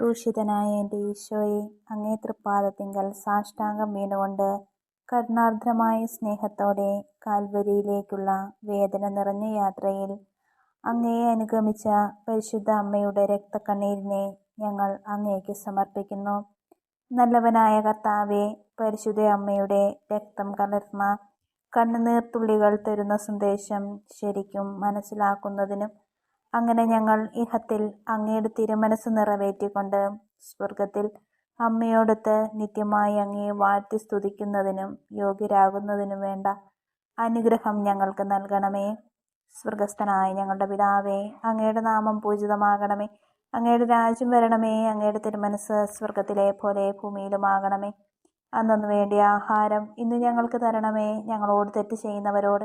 ക്രൂശിതനായ എന്റെ ഈശോയെ അങ്ങേ തൃപ്പാദത്തിങ്കൽ സാഷ്ടാംഗം വീണുകൊണ്ട് കരുണാർദ്രമായ സ്നേഹത്തോടെ കാൽവരിയിലേക്കുള്ള വേദന നിറഞ്ഞ യാത്രയിൽ അങ്ങയെ അനുഗമിച്ച പരിശുദ്ധ അമ്മയുടെ രക്തക്കണ്ണീരിനെ ഞങ്ങൾ അങ്ങേക്ക് സമർപ്പിക്കുന്നു. നല്ലവനായ കർത്താവെ പരിശുദ്ധ അമ്മയുടെ രക്തം കലർന്ന കണ്ണുനീർത്തുള്ളികൾ തരുന്ന സന്ദേശം ശരിക്കും മനസ്സിലാക്കുന്നതിനും അങ്ങനെ ഞങ്ങൾ ഇഹത്തിൽ അങ്ങയുടെ തിരുമനസ് നിറവേറ്റിക്കൊണ്ട് സ്വർഗത്തിൽ അമ്മയോടൊത്ത് നിത്യമായി അങ്ങയെ വാഴ്ത്തി സ്തുതിക്കുന്നതിനും യോഗ്യരാകുന്നതിനും വേണ്ട അനുഗ്രഹം ഞങ്ങൾക്ക് നൽകണമേ. സ്വർഗസ്ഥനായ ഞങ്ങളുടെ പിതാവേ അങ്ങയുടെ നാമം പൂജിതമാകണമേ. അങ്ങയുടെ രാജ്യം വരണമേ. അങ്ങയുടെ തിരുമനസ് സ്വർഗത്തിലെ പോലെ ഭൂമിയിലുമാകണമേ. അന്നു വേണ്ടിയ ആഹാരം ഇന്ന് ഞങ്ങൾക്ക് തരണമേ. ഞങ്ങളോട് തെറ്റ് ചെയ്യുന്നവരോട്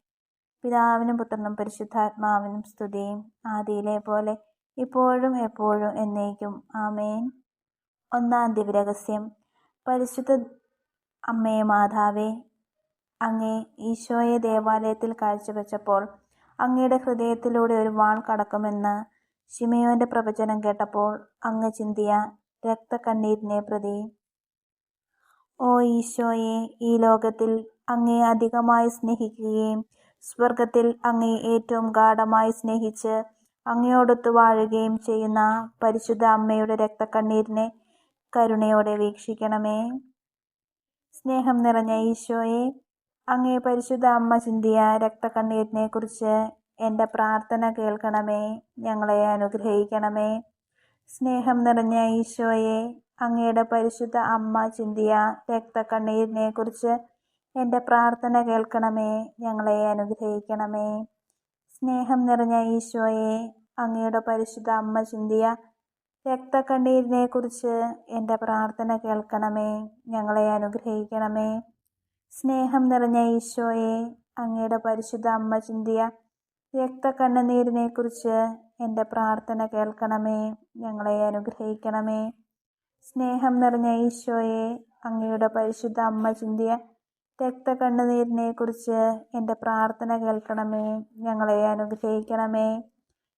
പിതാവിനും പുത്രനും പരിശുദ്ധാത്മാവിനും സ്തുതിയും ആദിയിലെ പോലെ ഇപ്പോഴും എപ്പോഴും എന്നേക്കും. ആമേൻ. ഒന്നാം ദിവ്യരഹസ്യം. പരിശുദ്ധ അമ്മേ മാതാവേ അങ്ങേ ഈശോയെ ദേവാലയത്തിൽ കാഴ്ചവെച്ചപ്പോൾ അങ്ങയുടെ ഹൃദയത്തിലൂടെ ഒരു വാൾ കടക്കുമെന്ന് ശിമയോന്റെ പ്രവചനം കേട്ടപ്പോൾ അങ്ങ് ചിന്തിയ രക്തക്കണ്ണീരിനെ പ്രതി. ഓ ഈശോയെ ഈ ലോകത്തിൽ അങ്ങേ അധികമായി സ്നേഹിക്കുകയും സ്വർഗത്തിൽ അങ്ങേ ഏറ്റവും ഗാഠമായി സ്നേഹിച്ച് അങ്ങയോടൊത്തു വാഴുകയും ചെയ്യുന്ന പരിശുദ്ധ അമ്മയുടെ രക്തക്കണ്ണീരിനെ കരുണയോടെ വീക്ഷിക്കണമേ. സ്നേഹം നിറഞ്ഞ ഈശോയെ അങ്ങേ പരിശുദ്ധ അമ്മ ചിന്തിയ രക്തക്കണ്ണീരിനെ കുറിച്ച് എന്റെ പ്രാർത്ഥന കേൾക്കണമേ ഞങ്ങളെ അനുഗ്രഹിക്കണമേ. സ്നേഹം നിറഞ്ഞ ഈശോയെ അങ്ങയുടെ പരിശുദ്ധ അമ്മ ചിന്തിയ രക്തക്കണ്ണീരിനെ കുറിച്ച് എന്റെ പ്രാർത്ഥന കേൾക്കണമേ ഞങ്ങളെ അനുഗ്രഹിക്കണമേ. സ്നേഹം നിറഞ്ഞ ഈശോയെ അങ്ങയുടെ പരിശുദ്ധ അമ്മ ചിന്തിയ രക്തക്കണ്ണീരിനെ കുറിച്ച് എന്റെ പ്രാർത്ഥന കേൾക്കണമേ ഞങ്ങളെ അനുഗ്രഹിക്കണമേ. സ്നേഹം നിറഞ്ഞ ഈശോയെ അങ്ങയുടെ പരിശുദ്ധ അമ്മ ചിന്തിയ രക്തക്കണ്ണുനീരിനെ കുറിച്ച് എന്റെ പ്രാർത്ഥന കേൾക്കണമേ ഞങ്ങളെ അനുഗ്രഹിക്കണമേ. സ്നേഹം നിറഞ്ഞ ഈശോയെ അങ്ങയുടെ പരിശുദ്ധ അമ്മ ചിന്തിയ രക്തക്കണ്ണുനീരിനെ കുറിച്ച് എന്റെ പ്രാർത്ഥന കേൾക്കണമേ. ഞങ്ങളെ അനുഗ്രഹിക്കണമേ.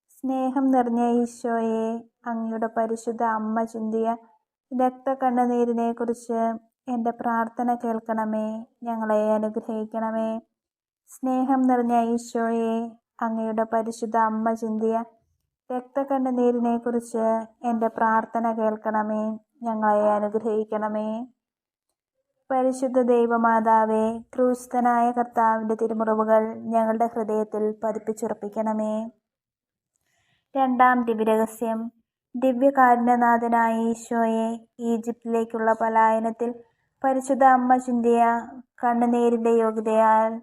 സ്നേഹം നിറഞ്ഞ ഈശോയെ അങ്ങയുടെ പരിശുദ്ധ അമ്മ ചിന്തിയ രക്തകണ്ണുനീരിനെ കുറിച്ച് എന്റെ പ്രാർത്ഥന കേൾക്കണമേ. ഞങ്ങളെ അനുഗ്രഹിക്കണമേ. സ്നേഹം നിറഞ്ഞ ഈശോയെ അങ്ങയുടെ പരിശുദ്ധ അമ്മ ചിന്തിയ രക്തകണ്ണുനീരിനെ കുറിച്ച് എന്റെ പ്രാർത്ഥന കേൾക്കണമേ. ഞങ്ങളെ അനുഗ്രഹിക്കണമേ. പരിശുദ്ധ ദൈവമാതാവേ ക്രൂശിതനായ കർത്താവിന്റെ തിരുമുറിവുകൾ ഞങ്ങളുടെ ഹൃദയത്തിൽ പതിപ്പിച്ചുറപ്പിക്കണമേ. രണ്ടാം ദിവ്യരഹസ്യം. ദിവ്യകാരുണ്യനാഥനായ ഈശോയെ ഈജിപ്തിലേക്കുള്ള പലായനത്തിൽ പരിശുദ്ധ അമ്മ ചിന്തിയ കണ്ണുനീരിന്റെ യോഗ്യതയാൽ.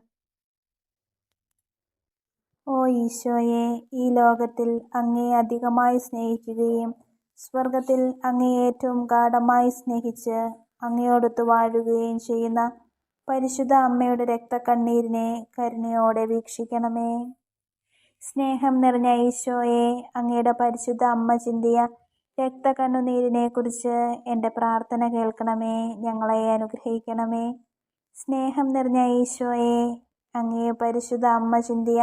ഓ ഈശോയെ ഈ ലോകത്തിൽ അങ്ങേ അധികമായി സ്നേഹിക്കുകയും സ്വർഗത്തിൽ അങ്ങേ ഏറ്റവും ഗാഠമായി സ്നേഹിച്ച് അങ്ങയോടൊത്ത് വാഴുകയും ചെയ്യുന്ന പരിശുദ്ധ അമ്മയുടെ രക്തക്കണ്ണീരിനെ കരുണയോടെ വീക്ഷിക്കണമേ. സ്നേഹം നിറഞ്ഞ ഈശോയെ അങ്ങയുടെ പരിശുദ്ധ അമ്മ ചിന്തിയ രക്തക്കണ്ണുനീരിനെ കുറിച്ച് എന്റെ പ്രാർത്ഥന കേൾക്കണമേ ഞങ്ങളെ അനുഗ്രഹിക്കണമേ. സ്നേഹം നിറഞ്ഞ ഈശോയെ അങ്ങേ പരിശുദ്ധ അമ്മ ചിന്തിയ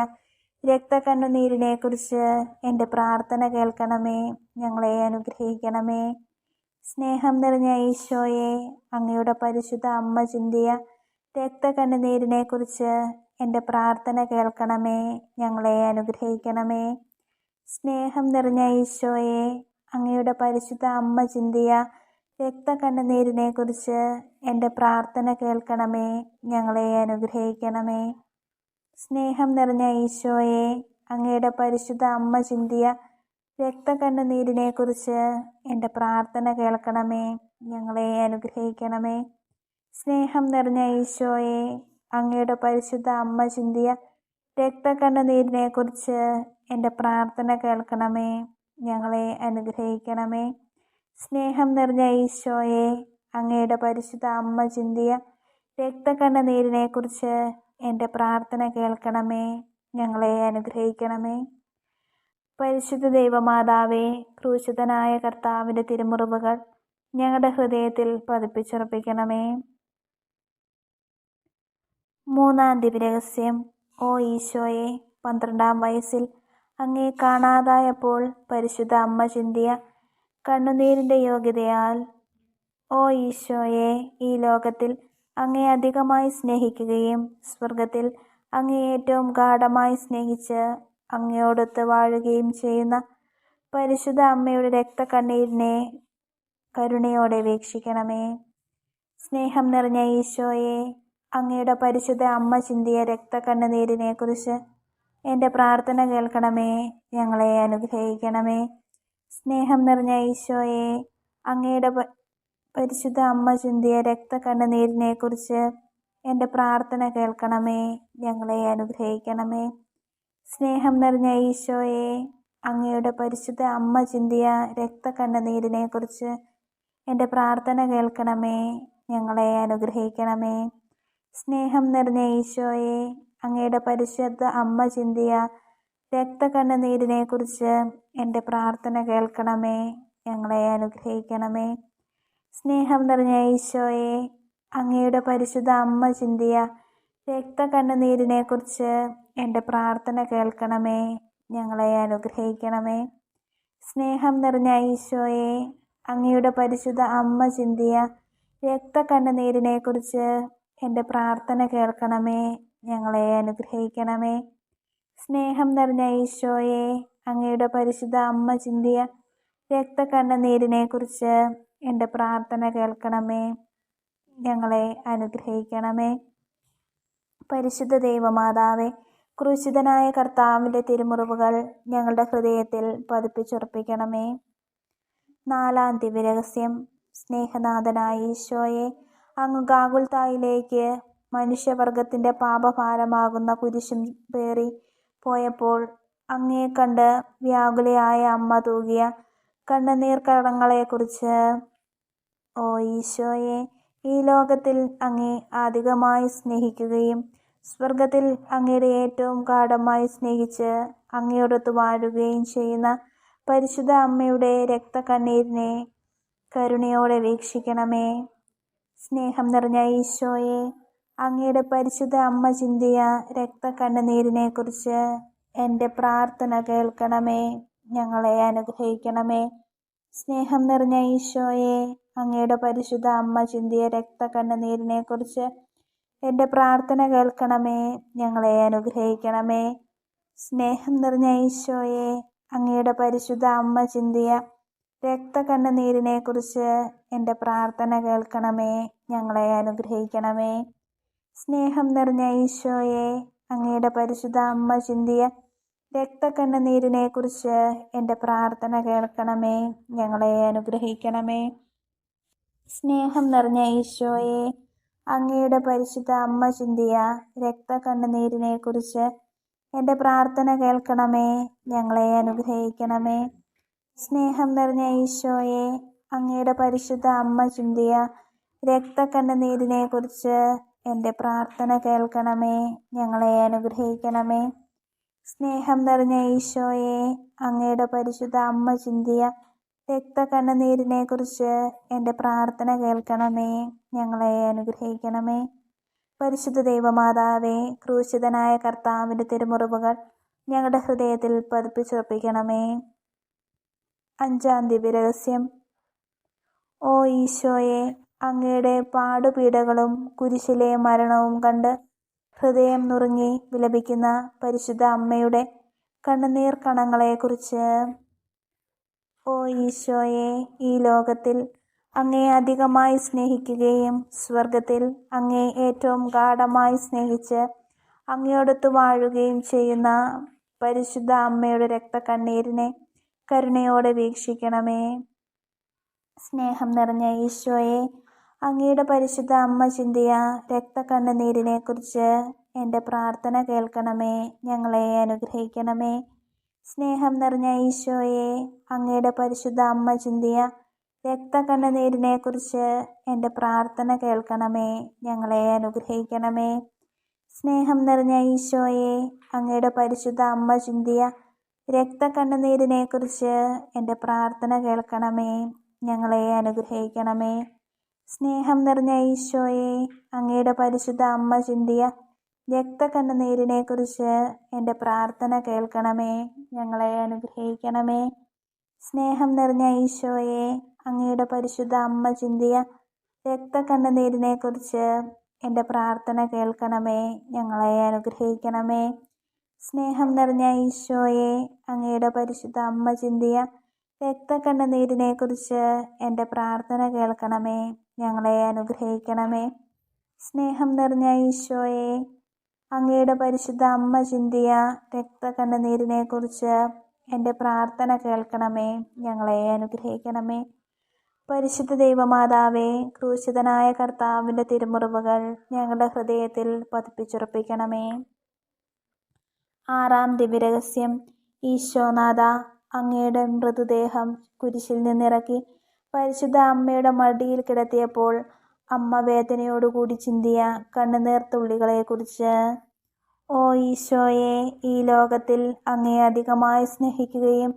രക്തക്കണ്ണുനീരിനെ കുറിച്ച് എന്റെ പ്രാർത്ഥന കേൾക്കണമേ ഞങ്ങളെ അനുഗ്രഹിക്കണമേ. സ്നേഹം നിറഞ്ഞ ഈശോയെ അങ്ങയുടെ പരിശുദ്ധ അമ്മ ചിന്തിയ രക്തകണ്ണുനീരിനെ കുറിച്ച് എന്റെ പ്രാർത്ഥന കേൾക്കണമേ ഞങ്ങളെ അനുഗ്രഹിക്കണമേ. സ്നേഹം നിറഞ്ഞ ഈശോയെ അങ്ങയുടെ പരിശുദ്ധ അമ്മ ചിന്തിയ രക്തകണ്ണുനീരിനെ കുറിച്ച് എന്റെ പ്രാർത്ഥന കേൾക്കണമേ ഞങ്ങളെ അനുഗ്രഹിക്കണമേ. സ്നേഹം നിറഞ്ഞ ഈശോയെ അങ്ങയുടെ പരിശുദ്ധ അമ്മ ചിന്തിയ രക്തക്കണ്ണുനീരിനെ കുറിച്ച് എന്റെ പ്രാർത്ഥന കേൾക്കണമേ ഞങ്ങളെ അനുഗ്രഹിക്കണമേ. സ്നേഹം നിറഞ്ഞ ഈശോയെ അങ്ങയുടെ പരിശുദ്ധ അമ്മ ചിന്തിയ രക്തകണ്ണുനീരിനെക്കുറിച്ച് എന്റെ പ്രാർത്ഥന കേൾക്കണമേ ഞങ്ങളെ അനുഗ്രഹിക്കണമേ. സ്നേഹം നിറഞ്ഞ ഈശോയെ അങ്ങയുടെ പരിശുദ്ധ അമ്മ ചിന്തിയ രക്തകണ്ണുനീരിനെക്കുറിച്ച് എന്റെ പ്രാർത്ഥന കേൾക്കണമേ ഞങ്ങളെ അനുഗ്രഹിക്കണമേ. പരിശുദ്ധ ദൈവമാതാവേ ക്രൂശിതനായ കർത്താവിന്റെ തിരുമുറിവുകൾ ഞങ്ങളുടെ ഹൃദയത്തിൽ പതിപ്പിച്ചുറപ്പിക്കണമേ. മൂന്നാം ദിവരഹസ്യം ഓ ഈശോയെ പന്ത്രണ്ടാം വയസ്സിൽ അങ്ങേ കാണാതായപ്പോൾ പരിശുദ്ധ അമ്മ ചിന്തിയ കണ്ണുനീരിന്റെ യോഗ്യതയാൽ ഓ ഈശോയെ ഈ ലോകത്തിൽ അങ്ങേ അധികമായി സ്നേഹിക്കുകയും സ്വർഗത്തിൽ അങ്ങേ ഏറ്റവും ഗാഠമായി സ്നേഹിച്ച് അങ്ങയോടൊത്ത് വാഴുകയും ചെയ്യുന്ന പരിശുദ്ധ അമ്മയുടെ രക്തക്കണ്ണീരിനെ കരുണയോടെ വീക്ഷിക്കണമേ. സ്നേഹം നിറഞ്ഞ ഈശോയെ അങ്ങയുടെ പരിശുദ്ധ അമ്മ ചിന്തിയ രക്തക്കണ്ണുനീരിനെ കുറിച്ച് എന്റെ പ്രാർത്ഥന കേൾക്കണമേ. ഞങ്ങളെ അനുഗ്രഹിക്കണമേ. സ്നേഹം നിറഞ്ഞ ഈശോയെ അങ്ങയുടെ പരിശുദ്ധ അമ്മ ചിന്തിയ രക്തക്കണ്ണുനീരിനെ കുറിച്ച് എന്റെ പ്രാർത്ഥന കേൾക്കണമേ. ഞങ്ങളെ അനുഗ്രഹിക്കണമേ. സ്നേഹം നിറഞ്ഞ ഈശോയെ അങ്ങയുടെ പരിശുദ്ധ അമ്മ ചിന്തിയ രക്തക്കണ്ണുനീരിനെക്കുറിച്ച് എന്റെ പ്രാർത്ഥന കേൾക്കണമേ ഞങ്ങളെ അനുഗ്രഹിക്കണമേ. സ്നേഹം നിറഞ്ഞ ഈശോയെ അങ്ങയുടെ പരിശുദ്ധ അമ്മ ചിന്തിയ രക്തക്കണ്ണുനീരിനെക്കുറിച്ച് എന്റെ പ്രാർത്ഥന കേൾക്കണമേ ഞങ്ങളെ അനുഗ്രഹിക്കണമേ. സ്നേഹം നിറഞ്ഞ ഈശോയെ അങ്ങയുടെ പരിശുദ്ധ അമ്മ ചിന്തിയ രക്തക്കണ്ണുനീരിനെക്കുറിച്ച് എന്റെ പ്രാർത്ഥന കേൾക്കണമേ. ഞങ്ങളെ അനുഗ്രഹിക്കണമേ. സ്നേഹം നിറഞ്ഞ ഈശോയെ അങ്ങയുടെ പരിശുദ്ധ അമ്മ ചിന്തിയ രക്തക്കണ്ണുനീരിനെക്കുറിച്ച് എന്റെ പ്രാർത്ഥന കേൾക്കണമേ. ഞങ്ങളെ അനുഗ്രഹിക്കണമേ. സ്നേഹം നിറഞ്ഞ ഈശോയെ അങ്ങയുടെ പരിശുദ്ധ അമ്മ ചിന്തിയ രക്തക്കണ്ണുനീരിനെക്കുറിച്ച് എന്റെ പ്രാർത്ഥന കേൾക്കണമേ. ഞങ്ങളെ അനുഗ്രഹിക്കണമേ. പരിശുദ്ധ ദൈവമാതാവേ ക്രൂശിതനായ കർത്താവിന്റെ തിരുമുറിവുകൾ ഞങ്ങളുടെ ഹൃദയത്തിൽ പതിപ്പിച്ചുറപ്പിക്കണമേ. നാലാം ദിവ്യരഹസ്യം സ്നേഹനാഥനായ ഈശോയെ അങ്ങ് ഗാകുൽത്തായിലേക്ക് മനുഷ്യവർഗത്തിന്റെ പാപഭാരമാകുന്ന കുരിശും പേറി പോയപ്പോൾ അങ്ങേ കണ്ട് വ്യാകുലയായ അമ്മ തൂകിയ കണ്ണുനീർ കടങ്ങളെക്കുറിച്ച് ഓ ഈശോയെ ഈ ലോകത്തിൽ അങ്ങേ അധികമായി സ്നേഹിക്കുകയും സ്വർഗത്തിൽ അങ്ങയുടെ ഏറ്റവും ഗാഠമായി സ്നേഹിച്ച് അങ്ങയോടൊത്ത് വാഴുകയും ചെയ്യുന്ന പരിശുദ്ധ അമ്മയുടെ രക്തകണ്ണീരിനെ കരുണയോടെ വീക്ഷിക്കണമേ. സ്നേഹം നിറഞ്ഞ ഈശോയെ അങ്ങയുടെ പരിശുദ്ധ അമ്മ ചിന്തിയ രക്തക്കണ്ണുനീരിനെക്കുറിച്ച് എന്റെ പ്രാർത്ഥന കേൾക്കണമേ ഞങ്ങളെ അനുഗ്രഹിക്കണമേ. സ്നേഹം നിറഞ്ഞ ഈശോയെ അങ്ങയുടെ പരിശുദ്ധ അമ്മ ചിന്തിയ രക്തക്കണ്ണുനീരിനെക്കുറിച്ച് എന്റെ പ്രാർത്ഥന കേൾക്കണമേ. ഞങ്ങളെ അനുഗ്രഹിക്കണമേ. സ്നേഹം നിറഞ്ഞ ഈശോയെ അങ്ങയുടെ പരിശുദ്ധ അമ്മ ചിന്തിയ രക്തക്കണ്ണുനീരിനെക്കുറിച്ച് എന്റെ പ്രാർത്ഥന കേൾക്കണമേ. ഞങ്ങളെ അനുഗ്രഹിക്കണമേ. സ്നേഹം നിറഞ്ഞ ഈശോയെ അങ്ങയുടെ പരിശുദ്ധ അമ്മ ചിന്തിയ രക്തക്കണ്ണുനീരിനെക്കുറിച്ച് എന്റെ പ്രാർത്ഥന കേൾക്കണമേ. ഞങ്ങളെ അനുഗ്രഹിക്കണമേ. സ്നേഹം നിറഞ്ഞ ഈശോയെ അങ്ങയുടെ പരിശുദ്ധ അമ്മ ചിന്തിയ രക്തക്കണ്ണുനീരിനെക്കുറിച്ച് എന്റെ പ്രാർത്ഥന കേൾക്കണമേ ഞങ്ങളെ അനുഗ്രഹിക്കണമേ. സ്നേഹം നിറഞ്ഞ ഈശോയെ അങ്ങയുടെ പരിശുദ്ധ അമ്മ ചിന്തിയ രക്തക്കണ്ണുനീരിനെക്കുറിച്ച് എന്റെ പ്രാർത്ഥന കേൾക്കണമേ ഞങ്ങളെ അനുഗ്രഹിക്കണമേ. സ്നേഹം നിറഞ്ഞ ഈശോയെ അങ്ങയുടെ പരിശുദ്ധ അമ്മ ചിന്തിയ രക്തക്കണ്ണുനീരിനെക്കുറിച്ച് എന്റെ പ്രാർത്ഥന കേൾക്കണമേ. ഞങ്ങളെ അനുഗ്രഹിക്കണമേ. പരിശുദ്ധ ദൈവമാതാവേ ക്രൂശിതനായ കർത്താവിന്റെ തിരുമുറിവുകൾ ഞങ്ങളുടെ ഹൃദയത്തിൽ പതിപ്പിച്ചുറപ്പിക്കണമേ. അഞ്ചാം ദിവ്യരഹസ്യം ഓ ഈശോയെ അങ്ങയുടെ പാടുപീടകളും കുരിശിലെ മരണവും കണ്ട് ഹൃദയം നുറുങ്ങി വിലപിക്കുന്ന പരിശുദ്ധ അമ്മയുടെ കണ്ണുനീർ കണങ്ങളെക്കുറിച്ച് ഓ ഈശോയെ ഈ ലോകത്തിൽ അങ്ങേ അധികമായി സ്നേഹിക്കുകയും സ്വർഗത്തിൽ അങ്ങേ ഏറ്റവും ഗാഠമായി സ്നേഹിച്ച് അങ്ങയോടൊത്ത് വാഴുകയും ചെയ്യുന്ന പരിശുദ്ധ അമ്മയുടെ രക്തക്കണ്ണീരിനെ കരുണയോടെ വീക്ഷിക്കണമേ. സ്നേഹം നിറഞ്ഞ ഈശോയെ അങ്ങയുടെ പരിശുദ്ധ അമ്മ ചിന്തിയ രക്തക്കണ്ണുനീരിനെക്കുറിച്ച് എന്റെ പ്രാർത്ഥന കേൾക്കണമേ ഞങ്ങളെ അനുഗ്രഹിക്കണമേ. സ്നേഹം നിറഞ്ഞ ഈശോയെ അങ്ങയുടെ പരിശുദ്ധ അമ്മ ചിന്തിയ രക്തകണ്ണുനീരിനെക്കുറിച്ച് എന്റെ പ്രാർത്ഥന കേൾക്കണമേ ഞങ്ങളെ അനുഗ്രഹിക്കണമേ. സ്നേഹം നിറഞ്ഞ ഈശോയെ അങ്ങയുടെ പരിശുദ്ധ അമ്മ ചിന്തിയ രക്തകണ്ണുനീരിനെക്കുറിച്ച് എന്റെ പ്രാർത്ഥന കേൾക്കണമേ ഞങ്ങളെ അനുഗ്രഹിക്കണമേ. സ്നേഹം നിറഞ്ഞ ഈശോയെ അങ്ങയുടെ പരിശുദ്ധ അമ്മ ചിന്തിയ രക്തക്കണ്ണുനീരിനെക്കുറിച്ച് എന്റെ പ്രാർത്ഥന കേൾക്കണമേ. ഞങ്ങളെ അനുഗ്രഹിക്കണമേ. സ്നേഹം നിറഞ്ഞ ഈശോയെ അങ്ങയുടെ പരിശുദ്ധ അമ്മ ചിന്തിയ രക്തക്കണ്ണുനീരിനെക്കുറിച്ച് എന്റെ പ്രാർത്ഥന കേൾക്കണമേ. ഞങ്ങളെ അനുഗ്രഹിക്കണമേ. സ്നേഹം നിറഞ്ഞ ഈശോയെ അങ്ങയുടെ പരിശുദ്ധ അമ്മ ചിന്തിയ രക്തക്കണ്ണുനീരിനെക്കുറിച്ച് എന്റെ പ്രാർത്ഥന കേൾക്കണമേ. ഞങ്ങളെ അനുഗ്രഹിക്കണമേ. സ്നേഹം നിറഞ്ഞ ഈശോയെ അങ്ങയുടെ പരിശുദ്ധ അമ്മ ചിന്തിയ രക്തക്കണ്ണുനീരിനെക്കുറിച്ച് എന്റെ പ്രാർത്ഥന കേൾക്കണമേ ഞങ്ങളെ അനുഗ്രഹിക്കണമേ. പരിശുദ്ധ ദൈവമാതാവേ ക്രൂശിതനായ കർത്താവിന്റെ തിരുമുറിവുകൾ ഞങ്ങളുടെ ഹൃദയത്തിൽ പതിപ്പിച്ചുറപ്പിക്കണമേ. ആറാം ദിവ്യരഹസ്യം ഈശോനാഥ അങ്ങയുടെ മൃതദേഹം കുരിശിൽ നിന്നിറക്കി പരിശുദ്ധ അമ്മയുടെ മടിയിൽ കിടത്തിയപ്പോൾ അമ്മ വേദനയോടുകൂടി ചിന്തിയ കണ്ണുനീർ തുള്ളികളെക്കുറിച്ച്. ഓ ഈശോയെ ഈ ലോകത്തിൽ അങ്ങേ അധികമായി സ്നേഹിക്കുകയും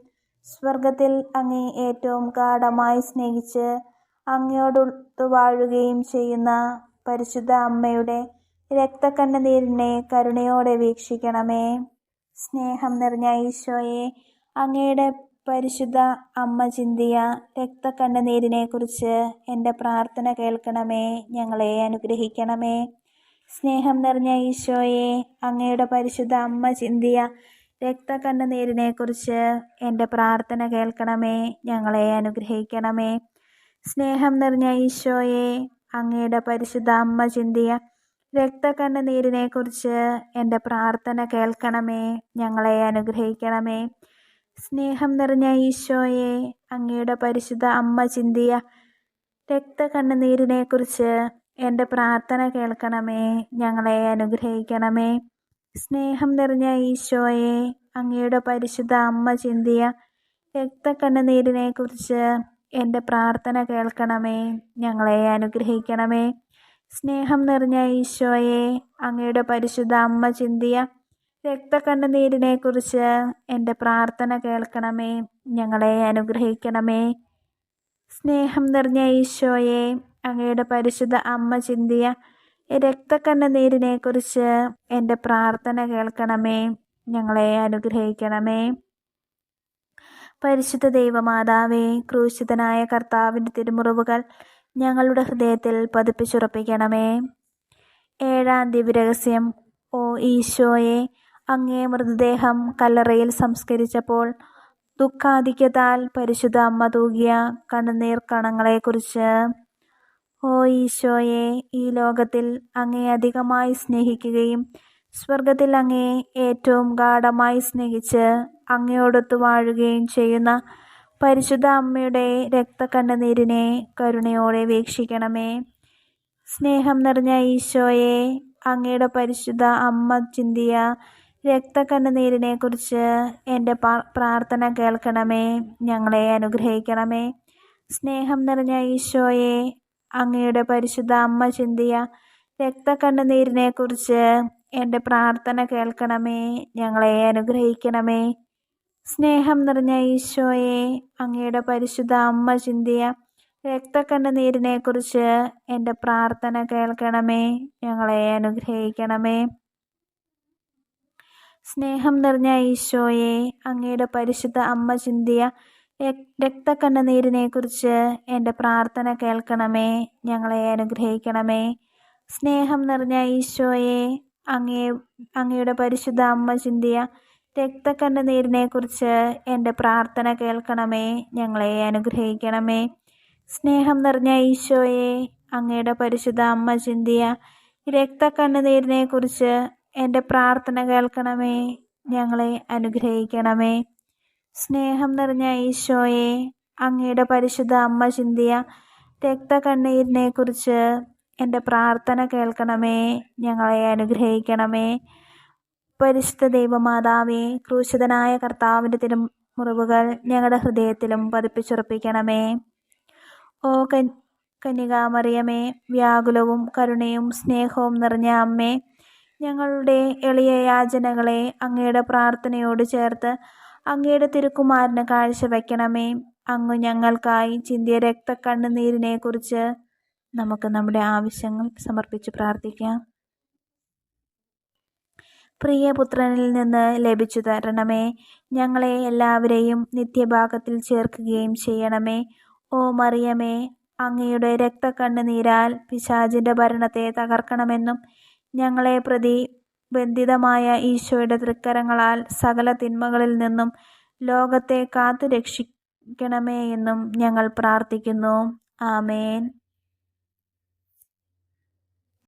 സ്വർഗത്തിൽ അങ്ങേ ഏറ്റവും ഗാഠമായി സ്നേഹിച്ച് അങ്ങയോടൊത്തു വാഴുകയും ചെയ്യുന്ന പരിശുദ്ധ അമ്മയുടെ രക്തക്കണ്ണുനീരിനെ കരുണയോടെ വീക്ഷിക്കണമേ. സ്നേഹം നിറഞ്ഞ ഈശോയെ അങ്ങയുടെ പരിശുദ്ധ അമ്മ ചിന്തിയ രക്തക്കണ്ണുനീരിനെക്കുറിച്ച് എന്റെ പ്രാർത്ഥന കേൾക്കണമേ ഞങ്ങളെ അനുഗ്രഹിക്കണമേ. സ്നേഹം നിറഞ്ഞ ഈശോയെ അങ്ങയുടെ പരിശുദ്ധ അമ്മ ചിന്തിയ രക്തക്കണ്ണുനീരിനെക്കുറിച്ച് എന്റെ പ്രാർത്ഥന കേൾക്കണമേ ഞങ്ങളെ അനുഗ്രഹിക്കണമേ. സ്നേഹം നിറഞ്ഞ ഈശോയെ അങ്ങയുടെ പരിശുദ്ധ അമ്മ ചിന്തിയ രക്തക്കണ്ണുനീരിനെക്കുറിച്ച് എന്റെ പ്രാർത്ഥന കേൾക്കണമേ ഞങ്ങളെ അനുഗ്രഹിക്കണമേ. സ്നേഹം നിറഞ്ഞ ഈശോയെ അങ്ങയുടെ പരിശുദ്ധ അമ്മ ചിന്തിയ രക്തക്കണ്ണുനീരിനെക്കുറിച്ച് എന്റെ പ്രാർത്ഥന കേൾക്കണമേ ഞങ്ങളെ അനുഗ്രഹിക്കണമേ. സ്നേഹം നിറഞ്ഞ ഈശോയെ അങ്ങയുടെ പരിശുദ്ധ അമ്മ ചിന്തിയ രക്തക്കണ്ണുനീരിനെക്കുറിച്ച് എന്റെ പ്രാർത്ഥന കേൾക്കണമേ ഞങ്ങളെ അനുഗ്രഹിക്കണമേ. സ്നേഹം നിറഞ്ഞ ഈശോയെ അങ്ങയുടെ പരിശുദ്ധ അമ്മ ചിന്തിയ രക്തക്കണ്ണുനീരിനെക്കുറിച്ച് എന്റെ പ്രാർത്ഥന കേൾക്കണമേ ഞങ്ങളെ അനുഗ്രഹിക്കണമേ. സ്നേഹം നിറഞ്ഞ ഈശോയെ അങ്ങയുടെ പരിശുദ്ധ അമ്മ ചിന്തിയ രക്തക്കണ്ണുനീരിനെക്കുറിച്ച് എന്റെ പ്രാർത്ഥന കേൾക്കണമേ ഞങ്ങളെ അനുഗ്രഹിക്കണമേ. പരിശുദ്ധ ദൈവമാതാവേ ക്രൂശിതനായ കർത്താവിന്റെ തിരുമുറിവുകൾ ഞങ്ങളുടെ ഹൃദയത്തിൽ പതിപ്പിച്ചുറപ്പിക്കണമേ. ഏഴാം ദിവ്യരഹസ്യം ഓ ഈശോയെ അങ്ങേ മൃതദേഹം കല്ലറയിൽ സംസ്കരിച്ചപ്പോൾ ദുഃഖാധിക്യത്താൽ പരിശുദ്ധ അമ്മ തൂകിയ കണ്ണുനീർ കണങ്ങളെക്കുറിച്ച് ഓ ഈശോയെ ഈ ലോകത്തിൽ അങ്ങേ അധികമായി സ്നേഹിക്കുകയും സ്വർഗത്തിൽ അങ്ങേ ഏറ്റവും ഗാഠമായി സ്നേഹിച്ച് അങ്ങയോടൊത്തു വാഴുകയും ചെയ്യുന്ന പരിശുദ്ധ അമ്മയുടെ രക്തക്കണ്ണുനീരിനെ കരുണയോടെ വീക്ഷിക്കണമേ. സ്നേഹം നിറഞ്ഞ ഈശോയെ അങ്ങയുടെ പരിശുദ്ധ അമ്മ ചിന്തിയ രക്തക്കണ്ണുനീരിനെക്കുറിച്ച് എന്റെ പ്രാർത്ഥന കേൾക്കണമേ. ഞങ്ങളെ അനുഗ്രഹിക്കണമേ. സ്നേഹം നിറഞ്ഞ ഈശോയെ അങ്ങയുടെ പരിശുദ്ധ അമ്മ ചിന്തിയ രക്തക്കണ്ണുനീരിനെക്കുറിച്ച് എന്റെ പ്രാർത്ഥന കേൾക്കണമേ. ഞങ്ങളെ അനുഗ്രഹിക്കണമേ. സ്നേഹം നിറഞ്ഞ ഈശോയെ അങ്ങയുടെ പരിശുദ്ധ അമ്മ ചിന്തിയ രക്തക്കണ്ണുനീരിനെക്കുറിച്ച് എന്റെ പ്രാർത്ഥന കേൾക്കണമേ. ഞങ്ങളെ അനുഗ്രഹിക്കണമേ. സ്നേഹം നിറഞ്ഞ ഈശോയെ അങ്ങയുടെ പരിശുദ്ധ അമ്മ ചിന്തിയ രക്തക്കണ്ണുനീരിനെക്കുറിച്ച് എന്റെ പ്രാർത്ഥന കേൾക്കണമേ ഞങ്ങളെ അനുഗ്രഹിക്കണമേ. സ്നേഹം നിറഞ്ഞ ഈശോയെ അങ്ങേ അങ്ങയുടെ പരിശുദ്ധ അമ്മ ചിന്തിയ രക്തക്കണ്ണുനീരിനെക്കുറിച്ച് എന്റെ പ്രാർത്ഥന കേൾക്കണമേ ഞങ്ങളെ അനുഗ്രഹിക്കണമേ. സ്നേഹം നിറഞ്ഞ ഈശോയെ അങ്ങയുടെ പരിശുദ്ധ അമ്മ ചിന്തിയ രക്തക്കണ്ണുനീരിനെക്കുറിച്ച് എന്റെ പ്രാർത്ഥന കേൾക്കണമേ. ഞങ്ങളെ അനുഗ്രഹിക്കണമേ. സ്നേഹം നിറഞ്ഞ ഈശോയെ അങ്ങയുടെ പരിശുദ്ധ അമ്മ ചിന്തിയ രക്തക്കണ്ണീരിനെക്കുറിച്ച് എന്റെ പ്രാർത്ഥന കേൾക്കണമേ. ഞങ്ങളെ അനുഗ്രഹിക്കണമേ. പരിശുദ്ധ ദൈവമാതാവേ ക്രൂശിതനായ കർത്താവിന്റെ തിരുമുറിവുകൾ ഞങ്ങളുടെ ഹൃദയത്തിലും പതിപ്പിച്ചുറപ്പിക്കണമേ. ഓ കന്യകാമറിയമേ വ്യാകുലവും കരുണയും സ്നേഹവും നിറഞ്ഞ അമ്മേ ഞങ്ങളുടെ എളിയ യാചനകളെ അങ്ങയുടെ പ്രാർത്ഥനയോട് ചേർത്ത് അങ്ങയുടെ തിരുക്കുമാരന് കാഴ്ചവെക്കണമേ അങ്ങ് ഞങ്ങൾക്കായി ചിന്തിയ രക്തക്കണ്ണുനീരിനെ കുറിച്ച് നമുക്ക് നമ്മുടെ ആവശ്യങ്ങൾ സമർപ്പിച്ച് പ്രാർത്ഥിക്കാം. പ്രിയപുത്രനിൽ നിന്ന് ലഭിച്ചു തരണമേ. ഞങ്ങളെ എല്ലാവരെയും നിത്യഭാഗത്തിൽ ചേർക്കുകയും ചെയ്യണമേ. ഓ മറിയമേ അങ്ങയുടെ രക്തക്കണ്ണുനീരാൽ പിശാചിന്റെ ഭരണത്തെ തകർക്കണമെന്നും ഞങ്ങളെ പ്രതി ബന്ധിതമായ ഈശോയുടെ തൃക്കരങ്ങളാൽ സകല തിന്മകളിൽ നിന്നും ലോകത്തെ കാത്തു രക്ഷിക്കണമേ എന്നും ഞങ്ങൾ പ്രാർത്ഥിക്കുന്നു. ആമേൻ.